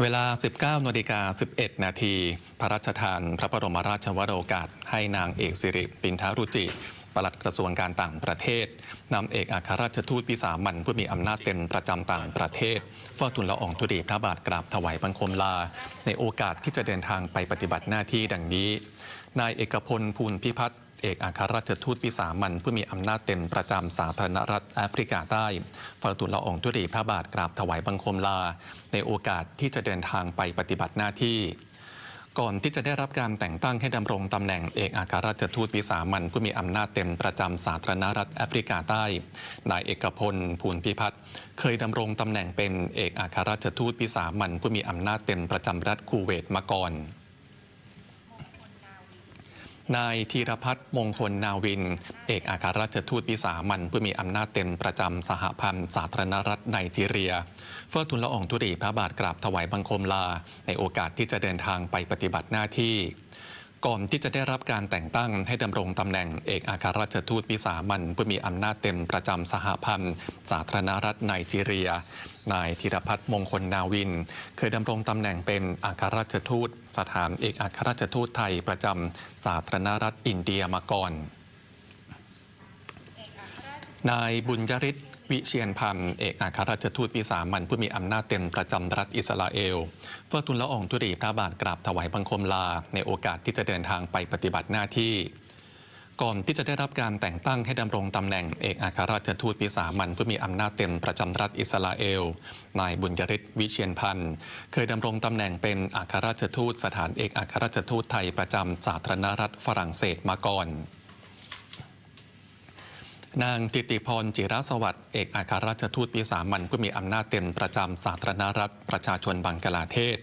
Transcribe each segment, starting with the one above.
เวลา 19นาฬิกา11 นาที พระราชทานพระบรมราชวโรกาส ให้นางเอกสิริปินทารุจิ ปลัดกระทรวงการต่างประเทศ นำเอกอัครราชทูตวิสามันผู้มีอำนาจเต็มประจำต่างประเทศเฝ้าทูลละอองธุลีพระบาทกราบถวายบังคมลา ในโอกาสที่จะเดินทางไปปฏิบัติหน้าที่ดังนี้ นายเอกพลภูลพิพัฒน์ เอกอัครราชทูตวิสามันผู้มีอำนาจเต็มประจำสาธารณรัฐแอฟริกาใต้เฝ้าทูลละองธุลีพระบาทกราบถวายบังคมลา ในโอกาสที่จะเดินทางไปปฏิบัติหน้าที่ ก่อนที่จะได้รับการแต่งตั้งให้ดำรงตำแหน่งเอกอัครราชทูตวิสามันผู้มีอำนาจเต็มประจำสาธารณรัฐแอฟริกาใต้ นายเอกพลภูลพิพัฒน์เคยดำรงตำแหน่งเป็นเอกอัครราชทูตวิสามันผู้มีอำนาจเต็มประจำรัฐคูเวตมาก่อน นายธีรพัฒน์มงคลนาวิน เอกอัครราชทูตวิสามันผู้มีอำนาจเต็มประจำสหพันธ์สาธารณรัฐไนจีเรีย เฝ้าทุนละอองธุรีพระบาทกราบถวายบังคมลา ในโอกาสที่จะเดินทางไปปฏิบัติหน้าที่ ก่อนที่จะได้รับการแต่งตั้งให้ดำรงตำแหน่งเอกอัครราชทูตวิสามันผู้มีอำนาจเต็มประจำสหพันธ์ สาธารณรัฐไนจีเรีย นายธีรพัฒน์มงคลนาวิน เคยดำรงตำแหน่งเป็นอัครราชทูต สถานเอกอัครราชทูตไทยประจำสาธารณรัฐอินเดียมาก่อน นายบุญยริศ วิเชียนพันธ์เอกอัครราชทูตวิสามันผู้มีอำนาจเต็มประจำรัฐอิสราเอลเฝ้าทูลละอองธุลีพระบาทกราบถวายบังคมลา ในโอกาสที่จะเดินทางไปปฏิบัติหน้าที่ ก่อนที่จะได้รับการแต่งตั้งให้ดำรงตำแหน่งเอกอัครราชทูตวิสามันผู้มีอำนาจเต็มประจำรัฐอิสราเอลนายบุญยริศวิเชียนพันธ์เคยดำรงตำแหน่งเป็นอัครราชทูตสถานเอกอัครราชทูตไทยประจำสาธารณรัฐฝรั่งเศสมาก่อน นางติติพรจิรสวัสดิ์เอกอัครราชทูตวิสามันผู้มีอำนาจเต็มประจำสาธารณรัฐประชาชนบังกลาเทศ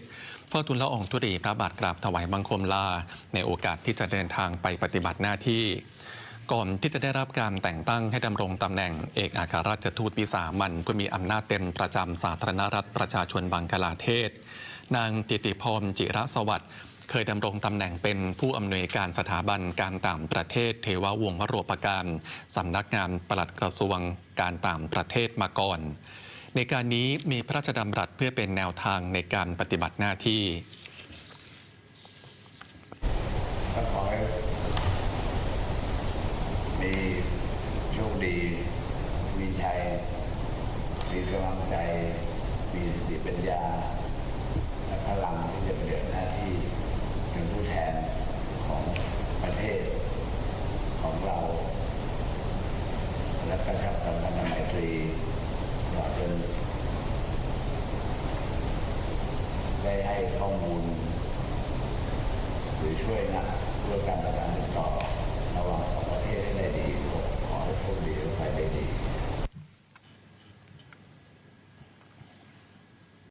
เฝ้าทูลละอองธุลีพระบาทกราบถวายบังคมลา ในโอกาสที่จะเดินทางไปปฏิบัติหน้าที่ ก่อนที่จะได้รับการแต่งตั้งให้ดำรงตำแหน่งเอกอัครราชทูตวิสามันผู้มีอำนาจเต็มประจำสาธารณรัฐประชาชนบังกลาเทศ นางติติพรจิรสวัสดิ์ เคยดำรงตำแหน่งเป็นผู้อำนวยการสถาบันการต่างประเทศ เทววงวโรปการสำนักงานปลัดกระทรวงการต่างประเทศมาก่อน ในการนี้มีพระราชดำรัสเพื่อเป็นแนวทางในการปฏิบัติหน้าที่ขอให้มีโชคดี มีชัย มีกำลังใจ มีสติปัญญา และพลังที่จะปฏิบัติหน้าที่ เป็นผู้แทนของประเทศของเรา และกระชับสัมพันธไมตรีตลอดจนได้ให้ข้อมูล หรือช่วยนะเพื่อการประสานติดต่อ